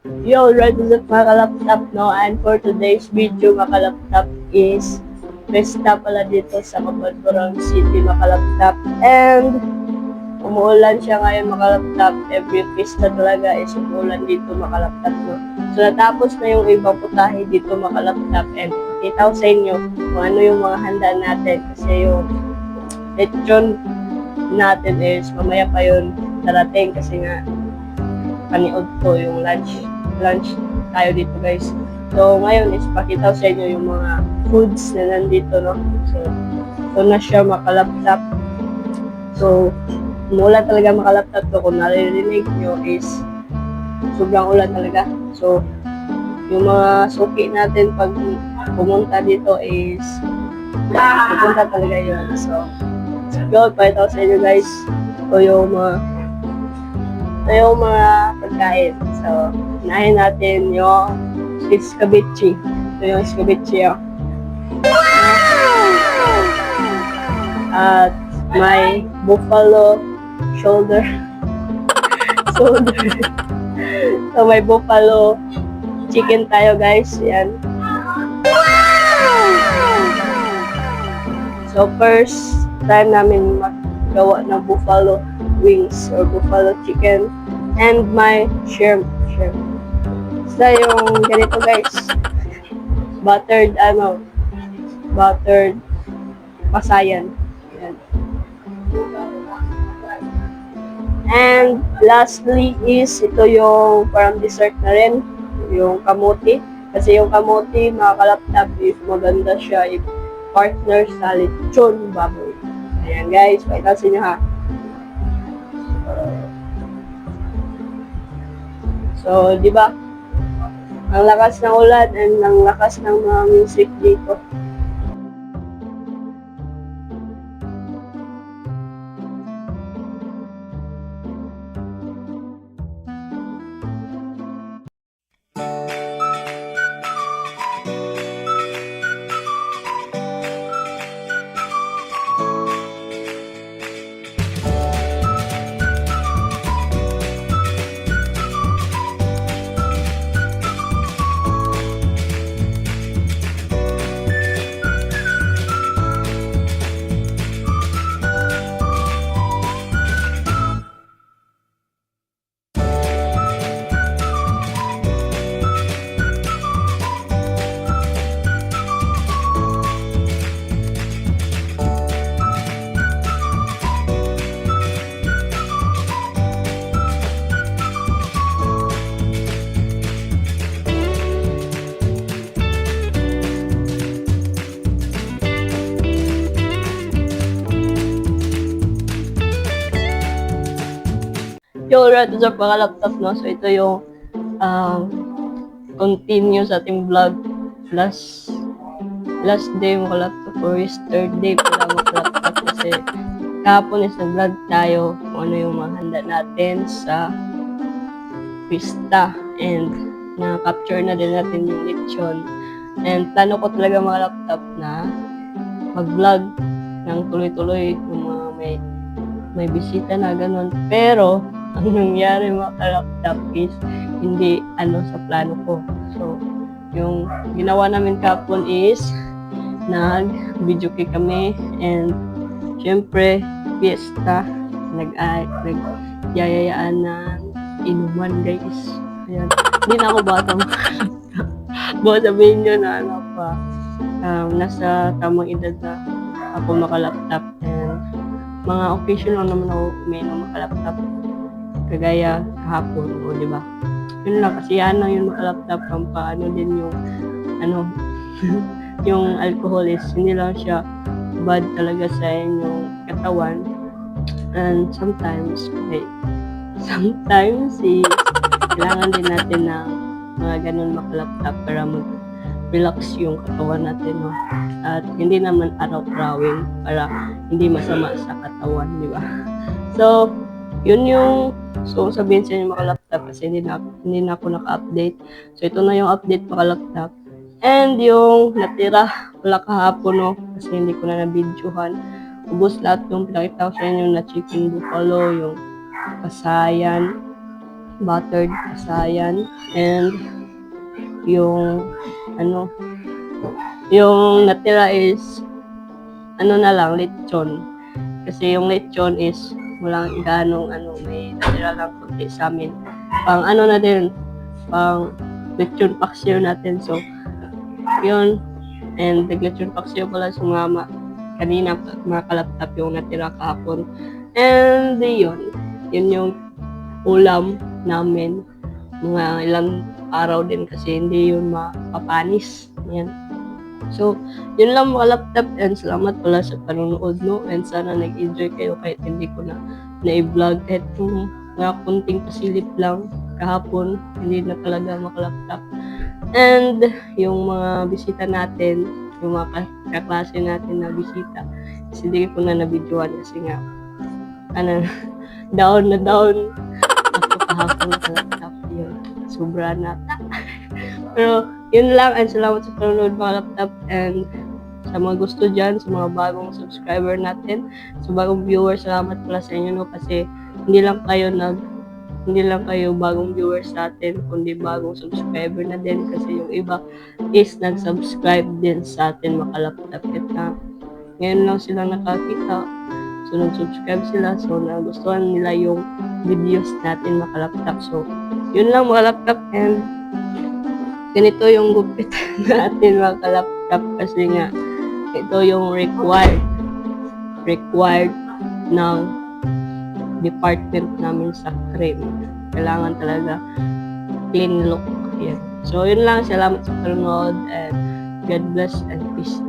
Yo, it mga kalaptop, no? And for today's video, mga kalaptop, is Pesta pala dito sa Cabanaturan City, mga kalaptop. And umuulan siya ngayon, mga kalaptop. Every pista talaga is umuulan dito, mga kalaptop, no? So, natapos na yung ibang putahe dito, mga kalaptop. And kita ko sa inyo kung ano yung mga handa natin. Kasi yung lechon natin is mamaya pa yun darating kasi nga paniod ko yung lunch lunch tayo dito guys. So ngayon is pakita ko sa inyo yung mga foods na nandito no. So ito na siya makalaptap. So umulan talaga makalaptap to kung naririnig nyo is sobrang ulan talaga. So yung mga suki natin pag pumunta dito is pupunta talaga yun. So yun, pakita ko sa inyo guys. Ito yung mga ito yung mga pagkain. So, unahin natin yung escabeche. Ito yung escabeche. Oh. At may buffalo shoulder. shoulder. so, may buffalo chicken tayo guys. Yan. So, first time namin magawa ng buffalo wings or buffalo chicken and my shrimp. shrimp. Basta yung ganito guys. Buttered, ano, buttered pasayan. Yan. And lastly is ito yung parang dessert na rin, yung kamote. Kasi yung kamote, mga kalaptap, if maganda siya, if partner sa lechon baboy. Ayan guys, pakita sa ha. So, di ba? Ang lakas ng ulan and ang lakas ng mga music dito. Yo, right sa paka-laptop, no? So, ito yung um, continue sa ating vlog. Last last day mo laptop or is third day pala mo laptop kasi kahapon is nag-vlog tayo kung ano yung mga handa natin sa pista and na-capture na din natin yung lechon. And plano ko talaga mga laptop na mag-vlog ng tuloy-tuloy yung mga may may bisita na ganun. Pero, ang nangyari mga ka-laptop is hindi ano sa plano ko. So, yung ginawa namin kapon is nag-video kay kami and syempre, fiesta. Nag, ay, nag yayayaan na inuman guys. Ayan. Hindi na ako bata. Baka sabihin nyo na ano pa, um, nasa tamang edad na ako makalaptop and mga occasion lang naman ako uminom makalaptop kagaya kahapon o di ba? Yun lang kasi lang yung makalaptop ang paano din yung ano yung alcohol is hindi lang siya bad talaga sa inyong katawan. And sometimes okay, sometimes is kailangan din natin ng mga ganun makalaptop para mag relax yung katawan natin no? at hindi naman araw-arawin para hindi masama sa katawan di ba? So yun yung so sabihin sa inyo mga laptop kasi hindi na, hindi na ako naka-update. So ito na yung update mga laptop. And yung natira wala kahapon no kasi hindi ko na na-videohan. Ubos lahat yung pinakita ko sa inyo na chicken buffalo yung kasayan buttered kasayan and yung ano yung natira is ano na lang lechon. Kasi yung lechon is walang ganong ano may natira lang konti sa amin. Pang ano na din pang lechon paksiw natin. So yun. And naglechon paksiw pala sumama kanina mga kalaptap yung natira kahapon. And yun. Yun yung ulam namin. Mga ilang araw din kasi hindi yun mapapanis. Yan so yun lang mga laptop and salamat pala sa panonood no? And sana nag-enjoy kayo kahit hindi ko na na-vlog. Kahit kung mga kunting pasilip lang kahapon hindi na talaga makalaptop. And yung mga bisita natin yung mga ka- kaklase natin na bisita kasi hindi ko na nabidyoan kasi nga ano down na down. Ako kahapon sa laptop yun. Sobra na pero yun lang and salamat sa panonood mga laptop and sa mga gusto dyan, sa mga bagong subscriber natin, sa bagong viewers, salamat pala sa inyo no? Kasi hindi lang kayo nag hindi lang kayo bagong viewers sa atin, kundi bagong subscriber na din kasi yung iba is nag-subscribe din sa atin makalaptap na. Ngayon lang sila nakakita so nag-subscribe sila so nagustuhan nila yung videos natin makalaptap so yun lang mga laptop and ganito yung gupit natin mga kalaptop kasi nga ito yung required required ng department namin sa cream. Kailangan talaga clean look. Yan. So, yun lang. Salamat sa panonood and God bless and peace